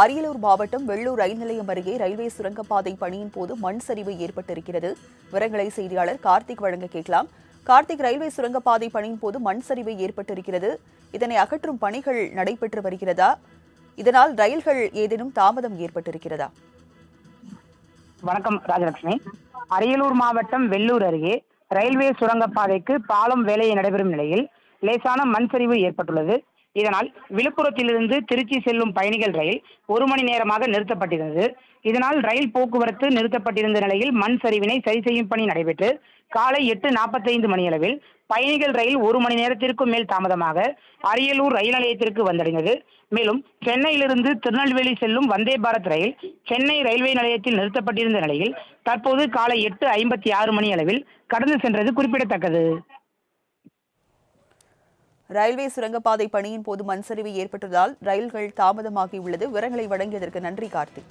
அரியலூர் மாவட்டம் வெள்ளூர் ரயில் நிலையம் அருகே ரயில்வே சுரங்கப்பாதை பணியின் போது மண் சரிவு ஏற்பட்டிருக்கிறது. விவரங்களை செய்தியாளர் கார்த்திக் வழங்க கேட்கலாம். கார்த்திக் ரயில்வே சுரங்கப்பாதை பணியின் போது மண் சரிவு ஏற்பட்டிருக்கிறது. இதனை அகற்றும் பணிகள் நடைபெற்று வருகிறதா? இதனால் ரயில்கள் ஏதேனும் தாமதம் ஏற்பட்டிருக்கிறதா? வணக்கம் ராஜலட்சுமி. அரியலூர் மாவட்டம் வெள்ளூர் அருகே ரயில்வே சுரங்கப்பாதைக்கு பாலம் வேலையை நடைபெறும் நிலையில் லேசான மண் சரிவு ஏற்பட்டுள்ளது. இதனால் விழுப்புரத்திலிருந்து திருச்சி செல்லும் பயணிகள் ரயில் ஒரு மணி நேரமாக நிறுத்தப்பட்டிருந்தது. இதனால் ரயில் போக்குவரத்து நிறுத்தப்பட்டிருந்த நிலையில் மண் சரிவினை சரி செய்யும் பணி நடைபெற்று காலை எட்டு நாற்பத்தைந்து மணியளவில் பயணிகள் ரயில் ஒரு மணி நேரத்திற்கும் மேல் தாமதமாக அரியலூர் ரயில் நிலையத்திற்கு வந்தடைந்தது. மேலும் சென்னையிலிருந்து திருநெல்வேலி செல்லும் வந்தே பாரத் ரயில் சென்னை ரயில்வே நிலையத்தில் நிறுத்தப்பட்டிருந்த நிலையில் தற்போது காலை எட்டு ஐம்பத்தி ஆறு மணி அளவில் கடந்து சென்றது குறிப்பிடத்தக்கது. ரயில்வே சுரங்கப்பாதை பணியின் போது மண்சரிவு ஏற்பட்டதால் ரயில்கள் தாமதமாகியுள்ளது. விவரங்களை வழங்கியதற்கு நன்றி கார்த்திக்.